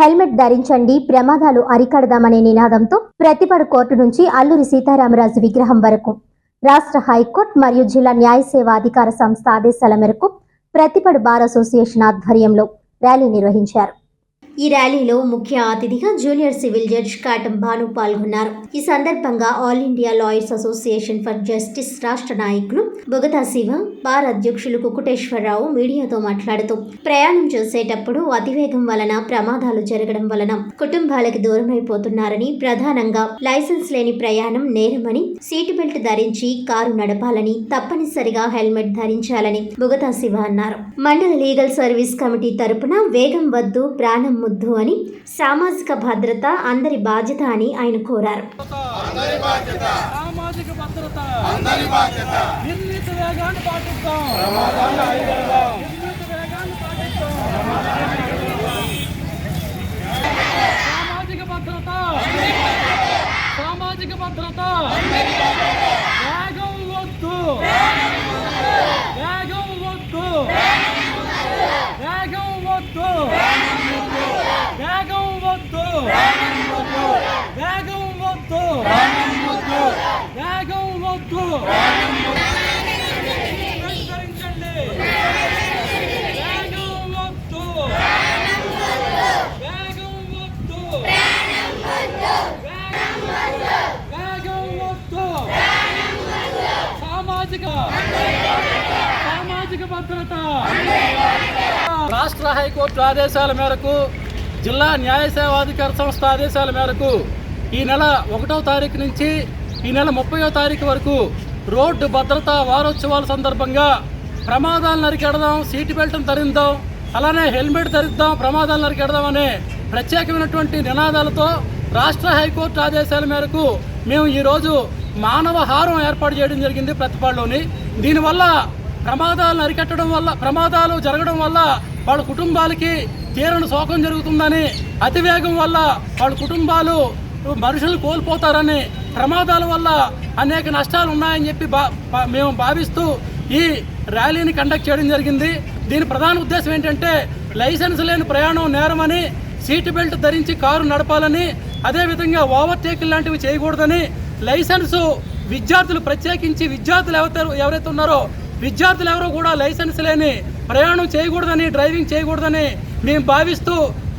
Helmet ధరించండి ప్రమాదాలు అరికడదామనే నినాదంతో ప్రతిపడు కోర్టు నుంచి అల్లూరి సీతారామరాజు విగ్రహం వరకు. రాష్ట్ర హైకోర్టు మరియు జిల్లా న్యాయ సేవా అధికార సంస్థ ఆదేశాల మేరకు ప్రతిపడు బార్ అసోసియేషన్ ఆధ్వర్యంలో ర్యాలీ నిర్వహించారు. ఈ ర్యాలీలో ముఖ్య అతిథిగా junior civil judge Katam Bhanu పాల్గొన్నారు. ఈ సందర్భంగా all India lawyers association for justice రాష్ట్ర నాయకులు బొగతా శివ బార్ అధ్యక్షులు కుకుటేశ్వరరావు మీడియాతో మాట్లాడుతూ ప్రయాణం చేసేటప్పుడు అతివేగం వలన ప్రమాదాలు జరగడం వలన కుటుంబాలకు దూరమైపోతున్నారని ప్రధానంగా లైసెన్స్ లేని ప్రయాణం నేరమని సీటు బెల్ట్ ధరించి కారు నడపాలని తప్పనిసరిగా హెల్మెట్ ధరించాలని బుగతా శివ అన్నారు. మండల లీగల్ సర్వీస్ కమిటీ తరపున వేగం వద్దు ప్రాణం ముద్దు అని సామాజిక భద్రత అందరి బాధ్యత అని ఆయన కోరారు. సామాజిక భద్రత. వేగం వద్దు. వేగం వద్దు. వేగం వద్దు. వద్దు. వేగం వద్దు. వేగం వద్దు. వేగం వద్దు. వేగం వద్దు. వేగం వద్దు. సామాజిక సామాజిక భద్రత. రాష్ట్ర హైకోర్టు ఆదేశాల మేరకు జిల్లా న్యాయ సేవాధికార సంస్థ ఆదేశాల మేరకు ఈ నెల ఒకటో తారీఖు నుంచి ఈ నెల ముప్పయో తారీఖు వరకు రోడ్డు భద్రతా వారోత్సవాల సందర్భంగా ప్రమాదాలను అరికెడదాం సీటు బెల్ట్ను ధరిద్దాం అలానే హెల్మెట్ ధరిద్దాం ప్రమాదాలను అరికెడదాం అనే ప్రత్యేకమైనటువంటి నినాదాలతో రాష్ట్ర హైకోర్టు ఆదేశాల మేరకు మేము ఈరోజు మానవ హారం ఏర్పాటు చేయడం జరిగింది ప్రతిపాడులోని. దీనివల్ల ప్రమాదాలను అరికట్టడం వల్ల ప్రమాదాలు జరగడం వల్ల వాళ్ళ కుటుంబాలకి తీరని శోకం జరుగుతుందని అతివేగం వల్ల వాళ్ళ కుటుంబాలు మనుషులు కోల్పోతారని ప్రమాదాల వల్ల అనేక నష్టాలు ఉన్నాయని చెప్పి బా మేము భావిస్తూ ఈ ర్యాలీని కండక్ట్ చేయడం జరిగింది. దీని ప్రధాన ఉద్దేశం ఏంటంటే లైసెన్స్ లేని ప్రయాణం నేరమని సీటు బెల్ట్ ధరించి కారు నడపాలని అదేవిధంగా ఓవర్టేక్ లాంటివి చేయకూడదని లైసెన్సు విద్యార్థులు ప్రత్యేకించి విద్యార్థులు ఎవరు ఎవరైతే ఉన్నారో విద్యార్థులు ఎవరో కూడా లైసెన్స్ లేని ప్రయాణం చేయకూడదని డ్రైవింగ్ చేయకూడదని మేము భావిస్తూ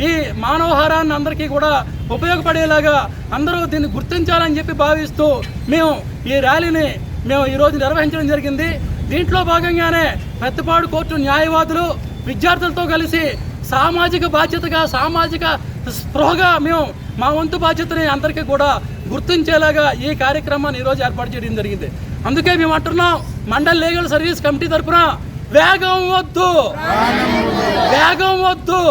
ఈ మానవహారాన్ని అందరికీ కూడా ఉపయోగపడేలాగా అందరూ దీన్ని గుర్తించాలని చెప్పి భావిస్తూ మేము ఈ ర్యాలీని మేము ఈరోజు నిర్వహించడం జరిగింది. దీంట్లో భాగంగానే పెద్దపాడు కోర్టు న్యాయవాదులు విద్యార్థులతో కలిసి సామాజిక బాధ్యతగా సామాజిక స్పృహగా మేము మా వంతు బాధ్యతని అందరికీ కూడా గుర్తించేలాగా ఈ కార్యక్రమాన్ని ఈరోజు ఏర్పాటు చేయడం జరిగింది. అందుకే మేము అంటున్నాం మండల్ లీగల్ సర్వీస్ కమిటీ తరఫున వేగం వద్దు. వేగం వద్దు.